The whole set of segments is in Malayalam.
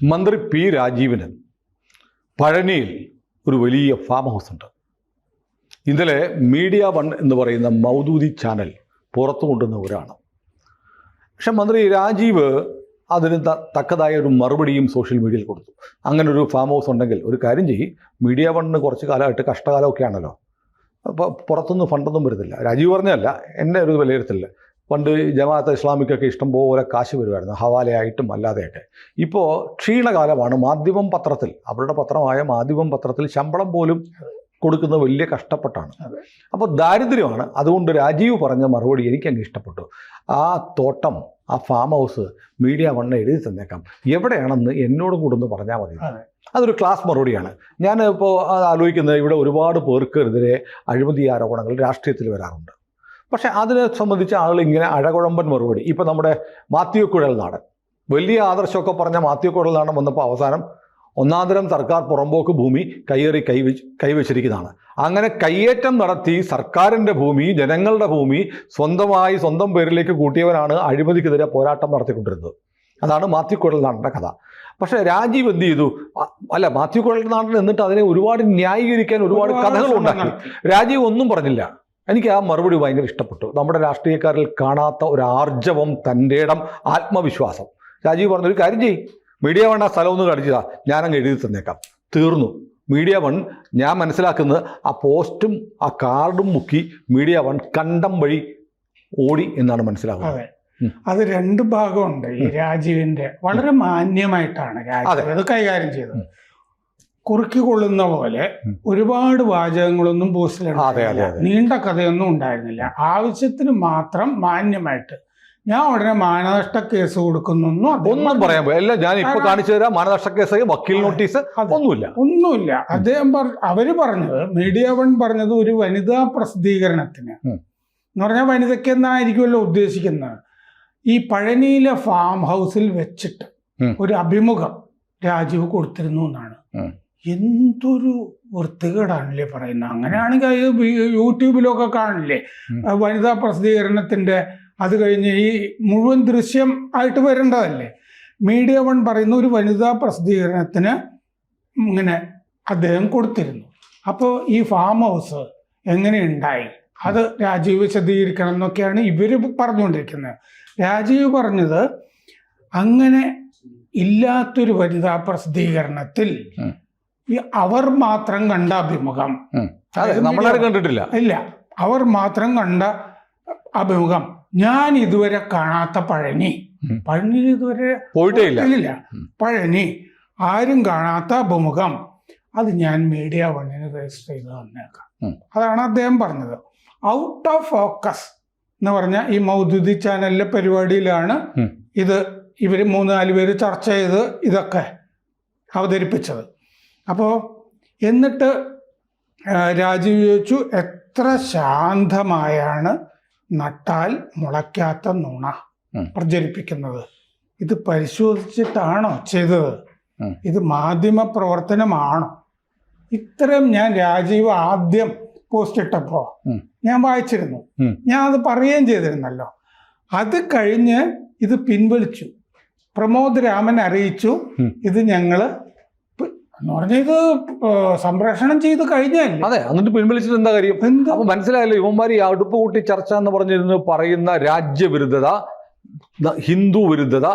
മന്ത്രി പി രാജീവിന് പഴനിയിൽ ഒരു വലിയ ഫാം ഹൗസ് ഉണ്ട്. ഇന്നലെ മീഡിയ വൺ എന്ന് പറയുന്ന മൗദൂദി ചാനൽ പുറത്തു കൊണ്ടുവന്നവരാണ് പക്ഷെ മന്ത്രി രാജീവ് അതിന് തക്കതായ ഒരു മറുപടിയും സോഷ്യൽ മീഡിയയിൽ കൊടുത്തു. അങ്ങനെ ഒരു ഫാം ഹൗസ് ഉണ്ടെങ്കിൽ ഒരു കാര്യം ചെയ്യും മീഡിയ വണ്ണിന് കുറച്ച് കാലമായിട്ട് കഷ്ടകാലമൊക്കെ ആണല്ലോ അപ്പോൾ പുറത്തൊന്നും ഫണ്ടൊന്നും വരുന്നില്ല. രാജീവ് പറഞ്ഞതല്ല എന്റെ ഒരു വിലയിരുത്തലില്ല. പണ്ട് ജമാഅത്ത് ഇസ്ലാമിക്കൊക്കെ ഇഷ്ടം പോലെ കാശ് വരുമായിരുന്നു ഹവാലയായിട്ടും അല്ലാതെയൊക്കെ. ഇപ്പോൾ ക്ഷീണകാലമാണ് മാധ്യമം പത്രത്തിൽ അവരുടെ പത്രമായ മാധ്യമം പത്രത്തിൽ ശമ്പളം പോലും കൊടുക്കുന്ന വലിയ കഷ്ടപ്പെട്ടാണ്. അപ്പോൾ ദാരിദ്ര്യമാണ്. അതുകൊണ്ട് രാജീവ് പറഞ്ഞ മറുപടി എനിക്ക് അങ്ങ് ഇഷ്ടപ്പെട്ടു. ആ തോട്ടം ആ ഫാം ഹൗസ് മീഡിയ വണ്ണ എഴുതി തന്നേക്കാം. എവിടെയാണെന്ന് എന്നോടും കൂടെ ഒന്ന് പറഞ്ഞാൽ മതി അതൊരു ക്ലാസ് മറുപടിയാണ്. ഞാൻ ഇപ്പോൾ ആലോചിക്കുന്നത് ഇവിടെ ഒരുപാട് പേർക്കെതിരെ അഴിമതി ആരോപണങ്ങൾ രാഷ്ട്രീയത്തിൽ വരാറുണ്ട്. പക്ഷേ അതിനെ സംബന്ധിച്ച് ആളുകൾ ഇങ്ങനെ അഴകുഴമ്പൻ മറുപടി. ഇപ്പം നമ്മുടെ മാത്യു കുഴൽ നാടൻ. വലിയ ആദർശമൊക്കെ പറഞ്ഞ മാത്യു കുഴൽ നാടൻ വന്നപ്പോൾ അവസാനം ഒന്നാന്തരം സർക്കാർ പുറമ്പോക്ക് ഭൂമി കയ്യേറി കൈവച്ച് കൈവച്ചിരിക്കുന്നതാണ് അങ്ങനെ കയ്യേറ്റം നടത്തി സർക്കാരിന്റെ ഭൂമി ജനങ്ങളുടെ ഭൂമി സ്വന്തമായി സ്വന്തം പേരിലേക്ക് കൂട്ടിയവനാണ് അഴിമതിക്കെതിരെ പോരാട്ടം നടത്തിക്കൊണ്ടിരുന്നത്. അതാണ് മാത്യു നാടന്റെ കഥ. പക്ഷേ രാജീവ് എന്ത് ചെയ്തു? അല്ല മാത്യു നാടൻ എന്നിട്ട് അതിനെ ഒരുപാട് ന്യായീകരിക്കാൻ ഒരുപാട് കഥകൾ ഉണ്ടാക്കി. രാജീവ് ഒന്നും പറഞ്ഞില്ല. എനിക്ക് ആ മറുപടി ഭയങ്കര ഇഷ്ടപ്പെട്ടു. നമ്മുടെ രാഷ്ട്രീയക്കാരിൽ കാണാത്ത ഒരു ആർജവം തന്റെ ഇടം ആത്മവിശ്വാസം. രാജീവ് പറഞ്ഞൊരു കാര്യം ചെയ്യും. മീഡിയ വൺ ആ സ്ഥലം ഒന്ന് കാണിച്ചതാ ഞാനങ്ങ് എഴുതി തന്നേക്കാം. തീർന്നു. മീഡിയ വൺ ഞാൻ മനസ്സിലാക്കുന്നത് ആ പോസ്റ്റും ആ കാർഡും മുക്കി മീഡിയ വൺ കണ്ടം വഴി ഓടി എന്നാണ് മനസ്സിലാക്കുന്നത് അത്. രണ്ട് ഭാഗമുണ്ട് ഈ രാജീവിന്റെ വളരെ മാന്യമായിട്ടാണ് രാജീവ് അത്. കൈകാര്യം ചെയ്തത്. കുറുക്കി കൊള്ളുന്ന പോലെ ഒരുപാട് വാചകങ്ങളൊന്നും അതെ. നീണ്ട കഥയൊന്നും ഉണ്ടായിരുന്നില്ല. ആവശ്യത്തിന് മാത്രം മാന്യമായിട്ട്. ഞാൻ ഉടനെ മാനനഷ്ട കേസ് കൊടുക്കുന്നൊന്നും ഒന്നും പറയാൻ പോയില്ല ഞാൻ ഇപ്പൊ കാണിച്ചു തരാം. മാനനഷ്ട കേസ് വക്കീൽ നോട്ടീസ് ഒന്നുമില്ല. ഒന്നുമില്ല. അദ്ദേഹം അവർ പറഞ്ഞത് മീഡിയ വൺ പറഞ്ഞത് ഒരു വനിതാ പ്രസിദ്ധീകരണത്തിന്. എന്ന് പറഞ്ഞാൽ വനിതയ്ക്ക് എന്നായിരിക്കുമല്ലോ ഉദ്ദേശിക്കുന്നത്? ഈ പഴനിയിലെ ഫാം ഹൗസിൽ വെച്ചിട്ട് ഒരു അഭിമുഖം രാജീവ് കൊടുത്തിരുന്നു എന്നാണ്. എന്തൊരു വൃത്തികേടാണല്ലേ പറയുന്നത് അങ്ങനെയാണെങ്കിൽ അത് യൂട്യൂബിലൊക്കെ കാണില്ലേ? വനിതാ പ്രസിദ്ധീകരണത്തിന്റെ അത് കഴിഞ്ഞ് ഈ മുഴുവൻ ദൃശ്യം ആയിട്ട് വരേണ്ടതല്ലേ? മീഡിയ വൺ പറയുന്ന ഒരു വനിതാ പ്രസിദ്ധീകരണത്തിന് ഇങ്ങനെ അദ്ദേഹം കൊടുത്തിരുന്നു. അപ്പോൾ ഈ ഫാം ഹൗസ് എങ്ങനെ ഉണ്ടായി? അത് രാജീവ് വിശദീകരിക്കണം എന്നൊക്കെയാണ് ഇവർ പറഞ്ഞുകൊണ്ടിരിക്കുന്നത്. രാജീവ് പറഞ്ഞത് അങ്ങനെ ഇല്ലാത്തൊരു വനിതാ പ്രസിദ്ധീകരണത്തിൽ. ഈ അവർ മാത്രം കണ്ട അഭിമുഖം. നമ്മളാരും കണ്ടിട്ടില്ല. ഇല്ല. അവർ മാത്രം കണ്ട അഭിമുഖം. ഞാൻ ഇതുവരെ കാണാത്ത പഴനി. പഴനി ഇതുവരെ പോയിട്ടേ ഇല്ല. ഇല്ല പഴനി ആരും കാണാത്ത അഭിമുഖം. അത് ഞാൻ മീഡിയ വണ്ണിന് രജിസ്റ്റർ ചെയ്ത് തന്നേക്കാം. അതാണ് അദ്ദേഹം പറഞ്ഞത്. ഔട്ട് ഓഫ് ഫോക്കസ് എന്ന് പറഞ്ഞ ഈ മൗദുദി ചാനലിലെ പരിപാടിയിലാണ് ഇത് ഇവർ മൂന്ന് നാല് പേര് ചർച്ച ചെയ്ത് ഇതൊക്കെ അവതരിപ്പിച്ചത്. അപ്പോൾ എന്നിട്ട് രാജീവ് ചോദിച്ചു എത്ര ശാന്തമായാണ് നട്ടാൽ മുളയ്ക്കാത്ത നുണ. പ്രചരിപ്പിക്കുന്നത്? ഇത് പരിശോധിച്ചിട്ടാണോ ചെയ്തത്? ഇത് മാധ്യമ പ്രവർത്തനമാണോ? ഇത്രയും ഞാൻ രാജീവ് ആദ്യം പോസ്റ്റ് ഇട്ടപ്പോ ഞാൻ വായിച്ചിരുന്നു. ഞാൻ അത് പറയുകയും ചെയ്തിരുന്നല്ലോ. അത് കഴിഞ്ഞ് ഇത് പിൻവലിച്ചു. പ്രമോദ് രാമൻ അറിയിച്ചു. ഇത് ഞങ്ങൾ എന്ന് പറഞ്ഞാൽ ഇത് സംപ്രേഷണം ചെയ്ത് കഴിഞ്ഞല്ലേ അതെ എന്നിട്ട് പിൻവലിച്ചിട്ട് എന്താ കാര്യം? അപ്പൊ മനസ്സിലായല്ലോ ഇവന്മാർ ഈ അടുപ്പ് കൂട്ടി ചർച്ച എന്ന് പറഞ്ഞിരുന്നു പറയുന്ന രാജ്യവിരുദ്ധത ഹിന്ദു വിരുദ്ധത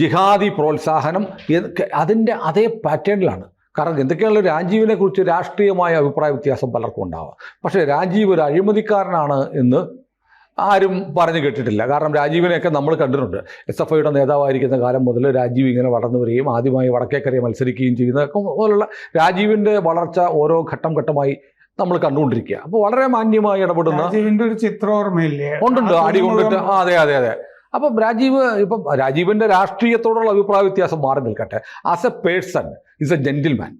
ജിഹാദി പ്രോത്സാഹനം അതിന്റെ അതിന്റെ അതേ പാറ്റേണിലാണ്. കാരണം എന്തൊക്കെയാണല്ലോ രാജീവിനെ കുറിച്ച് രാഷ്ട്രീയമായ അഭിപ്രായ വ്യത്യാസം പലർക്കും ഉണ്ടാവുക പക്ഷേ രാജീവ് ഒരു അഴിമതിക്കാരനാണ് എന്ന് ആരും പറഞ്ഞു കേട്ടിട്ടില്ല. കാരണം രാജീവിനെയൊക്കെ നമ്മൾ കണ്ടിട്ടുണ്ട്. എസ് എഫ് ഐയുടെ നേതാവായിരിക്കുന്ന കാലം മുതൽ രാജീവ് ഇങ്ങനെ വളർന്നു വരികയും ആദ്യമായി വടക്കേക്കരയെ മത്സരിക്കുകയും ചെയ്യുന്നതൊക്കെ പോലുള്ള രാജീവിന്റെ വളർച്ച ഓരോ ഘട്ടം ഘട്ടമായി നമ്മൾ കണ്ടുകൊണ്ടിരിക്കുക. അപ്പോൾ വളരെ മാന്യമായി ഇടപെടുന്ന രാജീവിന്റെ ഒരു ചിത്രം ഓർമ്മയില്ലേ? ഉണ്ടുണ്ട്. അടി കൊണ്ടിട്ട് ആ അതെ അതെ അതെ. അപ്പം രാജീവ് ഇപ്പം രാജീവിന്റെ രാഷ്ട്രീയത്തോടുള്ള അഭിപ്രായ വ്യത്യാസം മാറി നിൽക്കട്ടെ. As a person is a gentleman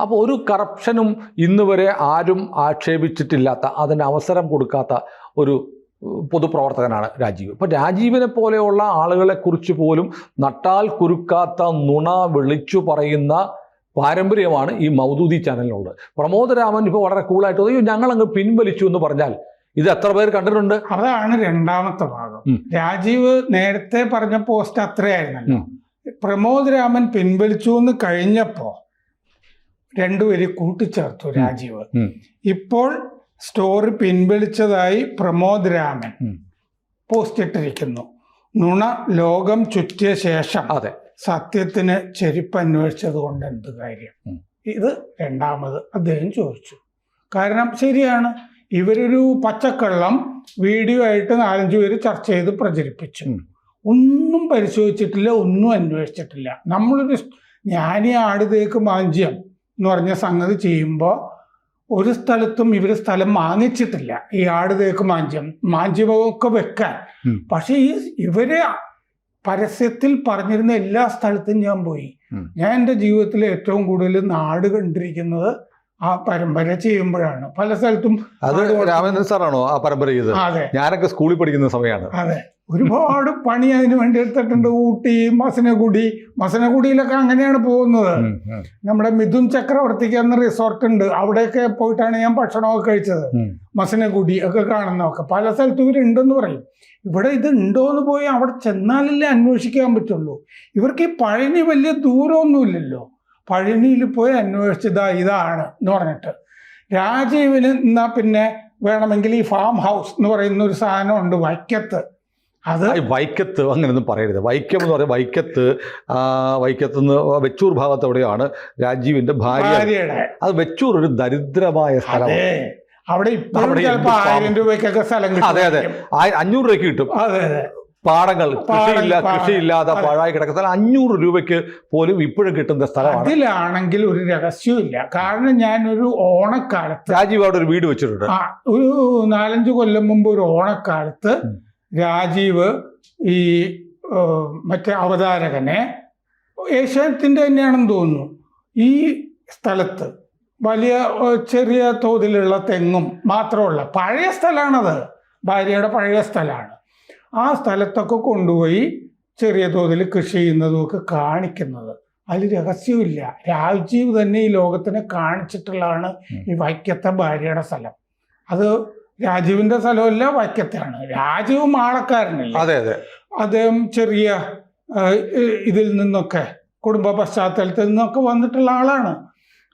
അപ്പോൾ ഒരു കറപ്ഷനും ഇന്നുവരെ ആരും ആക്ഷേപിച്ചിട്ടില്ലാത്ത അതിന് അവസരം കൊടുക്കാത്ത ഒരു പൊതുപ്രവർത്തകനാണ് രാജീവ്. ഇപ്പം രാജീവിനെ പോലെയുള്ള ആളുകളെ കുറിച്ച് പോലും നട്ടാൽ കുരുക്കാത്ത നുണ വിളിച്ചു പറയുന്ന പാരമ്പര്യമാണ് ഈ മൗദൂദി ചാനലിനുള്ളത്. പ്രമോദ് രാമൻ ഇപ്പോൾ വളരെ കൂളായിട്ട് അയ്യോ ഞങ്ങളങ്ങ് പിൻവലിച്ചു എന്ന് പറഞ്ഞാൽ ഇത് എത്ര പേർ കണ്ടിട്ടുണ്ട്? അതാണ് രണ്ടാമത്തെ ഭാഗം. രാജീവ് നേരത്തെ പറഞ്ഞ പോസ്റ്റ് അത്രയായിരുന്നല്ലോ. ഉം. പ്രമോദ് രാമൻ പിൻവലിച്ചു എന്ന് കഴിഞ്ഞപ്പോ രണ്ടുപേര് കൂട്ടിച്ചേർത്തു രാജീവ്. ഇപ്പോൾ സ്റ്റോറി പിൻവലിച്ചതായി പ്രമോദ് രാമൻ പോസ്റ്റ് ഇട്ടിരിക്കുന്നു നുണ ലോകം ചുറ്റിയ ശേഷം അതെ. സത്യത്തിന് ചെരുപ്പ് അന്വേഷിച്ചത് കൊണ്ട് എന്ത് കാര്യം? ഇത് രണ്ടാമത് അദ്ദേഹം ചോദിച്ചു. കാരണം ശരിയാണ് ഇവരൊരു പച്ചക്കള്ളം വീഡിയോ ആയിട്ട് നാലഞ്ചു പേര് ചർച്ച ചെയ്ത് പ്രചരിപ്പിച്ചു. ഒന്നും പരിശോധിച്ചിട്ടില്ല ഒന്നും അന്വേഷിച്ചിട്ടില്ല. നമ്മളൊരു ഞാനീ ആടുതേക്ക് മാഞ്ചിയം എന്ന് പറഞ്ഞ സംഗതി ചെയ്യുമ്പോൾ ഒരു സ്ഥലത്തും ഇവർ സ്ഥലം വാങ്ങിച്ചിട്ടില്ല ഈ ആട് തേക്ക് മാഞ്ചം മാഞ്ച്യമൊക്കെ വെക്കാൻ. പക്ഷെ പക്ഷേ ഈ ഇവർ പരസ്യത്തിൽ പറഞ്ഞിരുന്ന എല്ലാ സ്ഥലത്തും ഞാൻ പോയി. ഞാൻ എന്റെ ജീവിതത്തിൽ ഏറ്റവും കൂടുതൽ നാട് കണ്ടിരിക്കുന്നത് ആ പരമ്പര ചെയ്യുമ്പോഴാണ്. പല സ്ഥലത്തും അത് രാമചന്ദ്രൻ സാറാണോ ആ പരമ്പര ചെയ്തത്? ഞാനൊക്കെ സ്കൂളിൽ പഠിക്കുന്ന സമയമാണ്. അതെ. ഒരുപാട് പണി അതിന് വേണ്ടി എടുത്തിട്ടുണ്ട്. ഊട്ടി മസനഗുഡി. മസനഗുഡിയിലൊക്കെ അങ്ങനെയാണ് പോകുന്നത്. നമ്മുടെ മിഥുൻ ചക്രവർത്തിക്ക് എന്ന റിസോർട്ട് ഉണ്ട്. അവിടെയൊക്കെ പോയിട്ടാണ് ഞാൻ ഭക്ഷണമൊക്കെ കഴിച്ചത്. മസനഗുഡി ഒക്കെ കാണുന്നതൊക്കെ. പല സ്ഥലത്തും ഇവരുണ്ടെന്ന് പറയും. ഇവിടെ ഇത് ഉണ്ടോ എന്ന് പോയി അവിടെ ചെന്നാലല്ലേ അന്വേഷിക്കാൻ പറ്റുള്ളൂ. ഇവർക്ക് ഈ പഴനി വലിയ ദൂരമൊന്നുമില്ലല്ലോ. പഴനിയിൽ പോയി അന്വേഷിച്ചതാ ഇതാണ് എന്ന് പറഞ്ഞിട്ട്. രാജീവിന് എന്നാ പിന്നെ വേണമെങ്കിൽ ഈ ഫാം ഹൗസ് എന്ന് പറയുന്ന ഒരു സാധനമുണ്ട് വൈക്കത്ത്. അത് വൈക്കത്ത് അങ്ങനെയൊന്നും പറയരുത്. വൈക്കം എന്ന് പറയുന്നത് വൈക്കത്ത് വൈക്കത്ത് നിന്ന് വെച്ചൂർ ഭാഗത്ത് എവിടെയാണ്? രാജീവിന്റെ ഭാര്യ. ഭാര്യയുടെ. അത് വെച്ചൂർ ഒരു ദരിദ്രമായ സ്ഥലം അവിടെ ഇപ്പോഴും അവിടെ ചിലപ്പോ എന്ത് ആയിരം രൂപയ്ക്കൊക്കെ സ്ഥലം അതെ അതെ. അഞ്ഞൂറ് രൂപയ്ക്ക് കിട്ടും. അതെ അതെ. പാടങ്ങൾ കൃഷിയില്ല കൃഷിയില്ലാതെ പാഴായി കിടക്കുന്ന സ്ഥലം അഞ്ഞൂറ് രൂപയ്ക്ക് പോലും ഇപ്പോഴും കിട്ടുന്ന സ്ഥലമാണ്. അതിലാണെങ്കിൽ ഒരു രഹസ്യമില്ല കാരണം ഞാൻ ഒരു ഓണക്കാലത്ത് രാജീവ് അവിടെ ഒരു വീട് വെച്ചിട്ടുണ്ട്. ആ ഒരു നാലഞ്ച് കൊല്ലം മുമ്പ് ഒരു ഓണക്കാലത്ത് രാജീവ് ഈ മറ്റേ അവതാരകനെ ഏഷ്യാനത്തിന്റെ തന്നെയാണെന്ന് തോന്നുന്നു. ഈ സ്ഥലത്ത് വലിയ ചെറിയ തോതിലുള്ള തെങ്ങും മാത്രമുള്ള പഴയ സ്ഥലമാണത്. ഭാര്യയുടെ പഴയ സ്ഥലമാണ്. ആ സ്ഥലത്തൊക്കെ കൊണ്ടുപോയി ചെറിയ തോതിൽ കൃഷി ചെയ്യുന്നതും ഒക്കെ കാണിക്കുന്നത്. അതിൽ രഹസ്യമില്ല. രാജീവ് തന്നെ ഈ ലോകത്തിനെ കാണിച്ചിട്ടുള്ളതാണ് ഈ വൈക്കത്തെ ഭാര്യയുടെ സ്ഥലം. അത് രാജീവിന്റെ സ്ഥലമല്ല വൈക്കത്താണ് രാജീവ് മാളക്കാരനല്ല അതെ അതെ. അദ്ദേഹം ചെറിയ ഇതിൽ നിന്നൊക്കെ കുടുംബ പശ്ചാത്തലത്തിൽ നിന്നൊക്കെ വന്നിട്ടുള്ള ആളാണ്.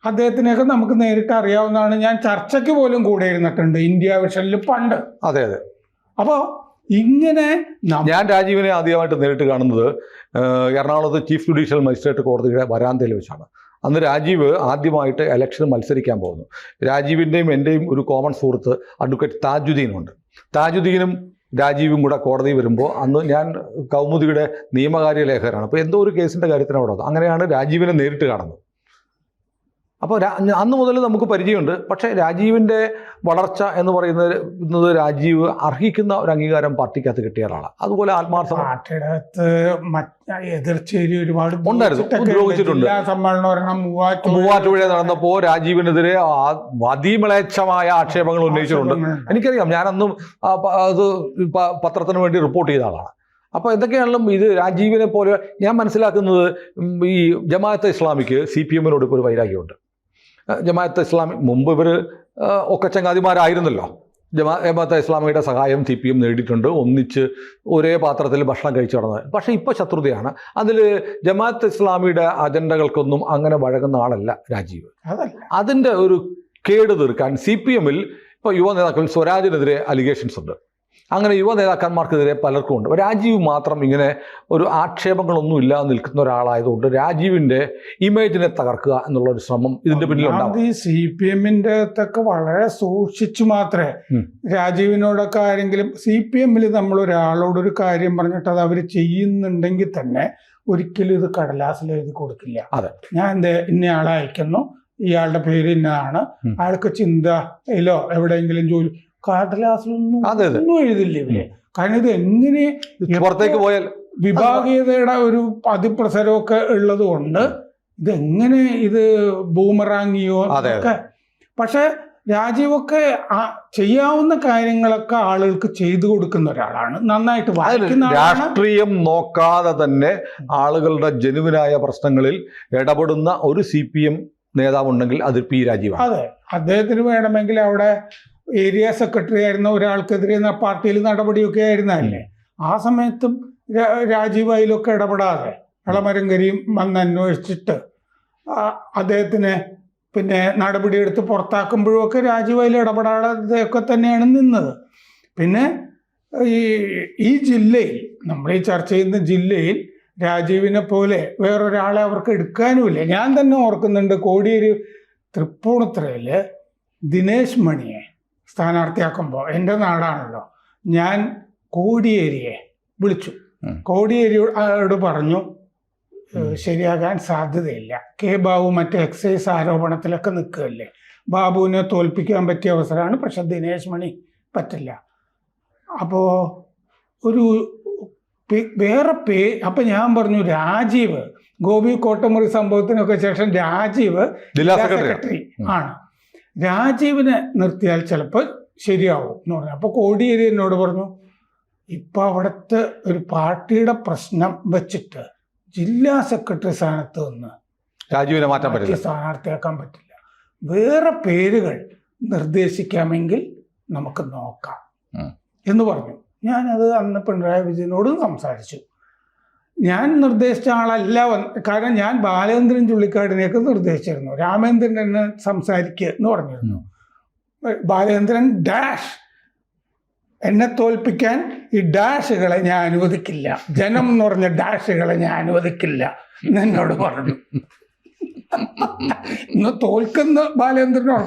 അദ്ദേഹത്തിനെയൊക്കെ നമുക്ക് നേരിട്ട് അറിയാവുന്നതാണ്. ഞാൻ ചർച്ചയ്ക്ക് പോലും കൂടെ ഇരുന്നിട്ടുണ്ട്. ഇന്ത്യ വിഷനിൽ പണ്ട്. അതെ അതെ. അപ്പോൾ ഇങ്ങനെ ഞാൻ രാജീവിനെ ആദ്യമായിട്ട് നേരിട്ട് കാണുന്നത് എറണാകുളത്ത് ചീഫ് ജുഡീഷ്യൽ മജിസ്ട്രേറ്റ് കോടതിയുടെ വരാന്തയിൽ വെച്ചാണ്. അന്ന് രാജീവ് ആദ്യമായിട്ട് ഇലക്ഷന് മത്സരിക്കാൻ പോകുന്നു. രാജീവിന്റെയും എന്റെയും ഒരു കോമൺ സുഹൃത്ത് അഡ്വക്കേറ്റ് താജുദ്ദീനുണ്ട് താജുദ്ദീനും രാജീവും കൂടെ കോടതി വരുമ്പോൾ അന്ന് ഞാൻ കൗമുദിയുടെ നിയമകാര്യ ലേഖകരാണ്. അപ്പോൾ എന്തോ ഒരു കേസിന്റെ കാര്യത്തിന് അങ്ങനെയാണ് രാജീവിനെ നേരിട്ട് കാണുന്നത്. അപ്പോൾ അന്ന് മുതൽ നമുക്ക് പരിചയമുണ്ട്. പക്ഷേ രാജീവിന്റെ വളർച്ച എന്ന് പറയുന്നത് രാജീവ് അർഹിക്കുന്ന ഒരു അംഗീകാരം പാർട്ടിക്കകത്ത് കിട്ടിയ ആളാണ് അതുപോലെ ആത്മാർത്ഥം പാർട്ടിയുടെ അകത്ത് എതിർച്ചേരി ഒരുപാട് ഉണ്ടായിരുന്നു. ഒരെണ്ണം മൂവാറ്റുപുഴ നടന്നപ്പോൾ രാജീവിനെതിരെ ആ- ആക്ഷേപങ്ങൾ ഉന്നയിച്ചിട്ടുണ്ട്. എനിക്കറിയാം ഞാനന്നും അന്നും അത് പത്രത്തിന് വേണ്ടി റിപ്പോർട്ട് ചെയ്ത ആളാണ്. അപ്പോൾ എന്തൊക്കെയാണെങ്കിലും ഇത് രാജീവിനെ പോലെ ഞാൻ മനസ്സിലാക്കുന്നത് ഈ ജമാഅത്തെ ഇസ്ലാമിക്ക് സി പി എമ്മിനോട് ഇപ്പോൾ ഒരു വൈരാഗ്യമുണ്ട്. ജമാഅത്തെ ഇസ്ലാമി മുമ്പ് ഇവർ ഒക്കെ ചങ്ങാതിമാരായിരുന്നല്ലോ. ജമാ ജമാഅത്ത് ഇസ്ലാമിയുടെ സഹായം സി പി എം നേടിയിട്ടുണ്ട്. ഒന്നിച്ച് ഒരേ പാത്രത്തിൽ ഭക്ഷണം കഴിച്ചു നടന്നത്. പക്ഷേ ഇപ്പോൾ ശത്രുതയാണ്. അതിൽ ജമാഅത്ത് ഇസ്ലാമിയുടെ അജണ്ടകൾക്കൊന്നും അങ്ങനെ വഴങ്ങുന്ന ആളല്ല രാജീവ്. അതിന്റെ ഒരു കേട് തീർക്കാൻ സി പി എമ്മിൽ ഇപ്പോൾ യുവ നേതാക്കൾ സ്വരാജിനെതിരെ അലിഗേഷൻസ് ഉണ്ട്. അങ്ങനെ യുവ നേതാക്കന്മാർക്കെതിരെ പലർക്കും ഉണ്ട് രാജീവ് മാത്രം ഇങ്ങനെ ഒരു ആക്ഷേപങ്ങളൊന്നും ഇല്ലാതെ നിൽക്കുന്ന ഒരാളായതുകൊണ്ട് രാജീവിന്റെ ഇമേജിനെ തകർക്കുക എന്നുള്ള ഒരു ശ്രമം ഇതിന്റെ പിന്നിലുണ്ടാവും ഒന്നാമത് ഈ സി പി എമ്മിന്റെ അകത്തൊക്കെ വളരെ സൂക്ഷിച്ചു മാത്രമേ. രാജീവിനോടൊക്കെ ആരെങ്കിലും സി പി എമ്മിൽ നമ്മൾ ഒരാളോടൊരു കാര്യം പറഞ്ഞിട്ട് അത് അവർ ചെയ്യുന്നുണ്ടെങ്കിൽ തന്നെ ഒരിക്കലും ഇത് കടലാസിൽ എഴുതി കൊടുക്കില്ല അതെ. ഞാൻ എന്ത് ഇന്നയാളെ അയക്കുന്നു ഇയാളുടെ പേര് ഇന്നതാണ്. അയാൾക്ക് ചിന്തയിലോ എവിടെയെങ്കിലും ജോലി അതെ, അതെ. ഒന്നും എഴുതില്ല ഇവർ. കാരണം ഇത് എങ്ങനെ പുറത്തേക്ക് പോയാൽ വിഭാഗീയതയുടെ ഒരു അതിപ്രസരമൊക്കെ ഉള്ളത് കൊണ്ട് ഇതെങ്ങനെ ഇത് ബൂമറാങ്ങിയോ അതെ, അതെ. ഒക്കെ പക്ഷെ രാജീവൊക്കെ ആ ചെയ്യാവുന്ന കാര്യങ്ങളൊക്കെ ആളുകൾക്ക് ചെയ്തു കൊടുക്കുന്ന ഒരാളാണ്. നന്നായിട്ട് അതിൽ വായിക്കുന്ന ആളാണ്. രാഷ്ട്രീയം നോക്കാതെ തന്നെ ആളുകളുടെ ജനുവിനായ പ്രശ്നങ്ങളിൽ ഇടപെടുന്ന ഒരു സി പി എം നേതാവുണ്ടെങ്കിൽ അത് പി രാജീവാണ്. അതെ. അദ്ദേഹത്തിന് വേണമെങ്കിൽ അവിടെ ഏരിയ സെക്രട്ടറി ആയിരുന്ന ഒരാൾക്കെതിരെ പാർട്ടിയിൽ നടപടിയൊക്കെ ആയിരുന്നല്ലേ? ആ സമയത്തും രാജീവ് അതിലൊക്കെ ഇടപെടാതെ ഇളമരങ്കരിയും കരീം വന്ന് അന്വേഷിച്ചിട്ട് അദ്ദേഹത്തിന് പിന്നെ നടപടിയെടുത്ത് പുറത്താക്കുമ്പോഴും ഒക്കെ രാജീവ് അതിൽ ഇടപെടാതെയൊക്കെ തന്നെയാണ് നിന്നത്. പിന്നെ ഈ ഈ ജില്ലയിൽ നമ്മൾ ഈ ചർച്ച ചെയ്യുന്ന ജില്ലയിൽ രാജീവിനെ പോലെ വേറൊരാളെ അവർക്ക് എടുക്കാനുമില്ല. ഞാൻ തന്നെ ഓർക്കുന്നുണ്ട് കോടിയേരി തൃപ്പൂണിത്തറയിൽ ദിനേശ് മണിയെ. സ്ഥാനാർത്ഥിയാക്കുമ്പോൾ എന്റെ നാടാണല്ലോ. ഞാൻ കോടിയേരിയെ വിളിച്ചു. കോടിയേരിയോട് പറഞ്ഞു "ഏഹ്, ശരിയാകാൻ സാധ്യതയില്ല. കെ ബാബു മറ്റേ എക്സൈസ് ആരോപണത്തിലൊക്കെ നിൽക്കുകയല്ലേ? ബാബുവിനെ തോൽപ്പിക്കാൻ പറ്റിയ അവസരമാണ് പക്ഷെ ദിനേശ് മണി പറ്റില്ല. അപ്പോൾ ഒരു വേറെ പേ അപ്പം ഞാൻ പറഞ്ഞു രാജീവ് ഗോപി കോട്ടമുറി സംഭവത്തിനൊക്കെ ശേഷം രാജീവ് ജില്ലാ സെക്രട്ടറി. ആണ്. രാജീവിനെ നിർത്തിയാൽ ചിലപ്പോൾ ശരിയാവും എന്ന് പറഞ്ഞു. അപ്പോൾ കോടിയേരി എന്നോട് പറഞ്ഞു ഇപ്പൊ അവിടുത്തെ ഒരു പാർട്ടിയുടെ പ്രശ്നം വെച്ചിട്ട് ജില്ലാ സെക്രട്ടറി സ്ഥാനത്ത് നിന്ന് രാജീവിനെ മാറ്റാൻ പറ്റില്ല. സ്ഥാനാർത്ഥിയാക്കാൻ പറ്റില്ല. വേറെ പേരുകൾ നിർദ്ദേശിക്കാമെങ്കിൽ നമുക്ക് നോക്കാം. എന്ന് പറഞ്ഞു. ഞാനത് അന്ന് പിണറായി വിജയനോടും സംസാരിച്ചു. ഞാൻ നിർദ്ദേശിച്ച ആളല്ല കാരണം ഞാൻ ബാലേന്ദ്രൻ ചുള്ളിക്കാടിനെയൊക്കെ നിർദ്ദേശിച്ചിരുന്നു. രാമേന്ദ്രൻ എന്നെ സംസാരിക്കുക എന്ന് പറഞ്ഞിരുന്നു. ബാലേന്ദ്രൻ ഡാഷ്. എന്നെ തോൽപ്പിക്കാൻ ഈ ഡാഷുകളെ ഞാൻ അനുവദിക്കില്ല. ജനം എന്ന് പറഞ്ഞ ഡാഷുകളെ ഞാൻ അനുവദിക്കില്ല. എന്ന് എന്നോട് പറഞ്ഞു. ഇന്ന് തോൽക്കുന്ന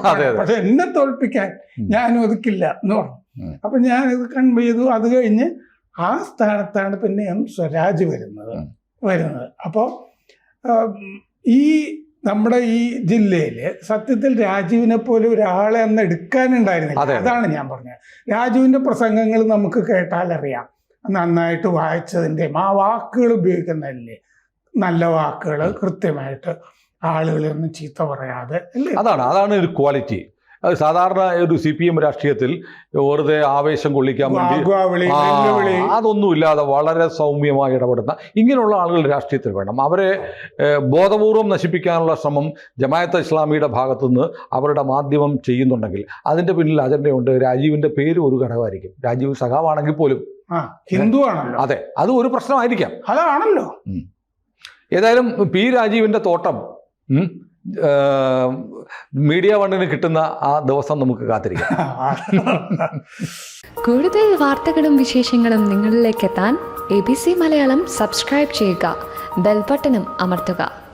അതെ. പക്ഷെ എന്നെ തോൽപ്പിക്കാൻ ഞാൻ അനുവദിക്കില്ല എന്ന് പറഞ്ഞു. അപ്പൊ ഞാൻ ഇത് കൺവേ ചെയ്തു. അത് കഴിഞ്ഞ് ആ സ്ഥാനത്താണ് പിന്നെ എം സ്വരാജ് വരുന്നത്. വരുന്നത്. അപ്പോൾ ഈ നമ്മുടെ ഈ ജില്ലയിൽ സത്യത്തിൽ രാജീവിനെ പോലെ ഒരാളെ അന്ന് എടുക്കാനുണ്ടായിരുന്നില്ല. അതെ, അതെ. അതാണ് ഞാൻ പറഞ്ഞത്. രാജുവിന്റെ പ്രസംഗങ്ങൾ നമുക്ക് കേട്ടാൽ അറിയാം നന്നായിട്ട് വായിച്ചതിന്റെയും ആ വാക്കുകൾ ഉപയോഗിക്കുന്നതല്ലേ? നല്ല വാക്കുകൾ കൃത്യമായിട്ട് ആളുകളെ ഒന്നും ചീത്ത പറയാതെ അല്ലേ? അതാണ് അതാണ് ഒരു ക്വാളിറ്റി. അത് സാധാരണ ഒരു സി പി എം രാഷ്ട്രീയത്തിൽ വെറുതെ ആവേശം കൊള്ളിക്കാൻ വേണ്ടി അതൊന്നും ഇല്ലാതെ അതൊന്നുമില്ലാതെ വളരെ സൗമ്യമായി ഇടപെടുന്ന ഇങ്ങനെയുള്ള ആളുകൾ രാഷ്ട്രീയത്തിൽ വേണം. അവരെ ബോധപൂർവം നശിപ്പിക്കാനുള്ള ശ്രമം ജമായത്ത് ഇസ്ലാമിയുടെ ഭാഗത്തുനിന്ന് അവരുടെ മാധ്യമം ചെയ്യുന്നുണ്ടെങ്കിൽ അതിന്റെ പിന്നിൽ അജണ്ടയുണ്ട്. രാജീവിന്റെ പേര് ഒരു ഘടകമായിരിക്കും. രാജീവ് സഖാവാണെങ്കിൽ പോലും. ഹിന്ദു ആണല്ലോ. അതെ അത് ഒരു പ്രശ്നമായിരിക്കാം. അതാണല്ലോ. ഏതായാലും പി രാജീവിന്റെ തോട്ടം മീഡിയ വണ്ണിന് കിട്ടുന്ന ആ ദിവസം നമുക്ക് കാത്തിരിക്കാം. കൂടുതൽ വാർത്തകളും വിശേഷങ്ങളും നിങ്ങളിലേക്ക് എത്താൻ A B C Malayalam subscribe ചെയ്യുക. ബെൽബട്ടനും അമർത്തുക.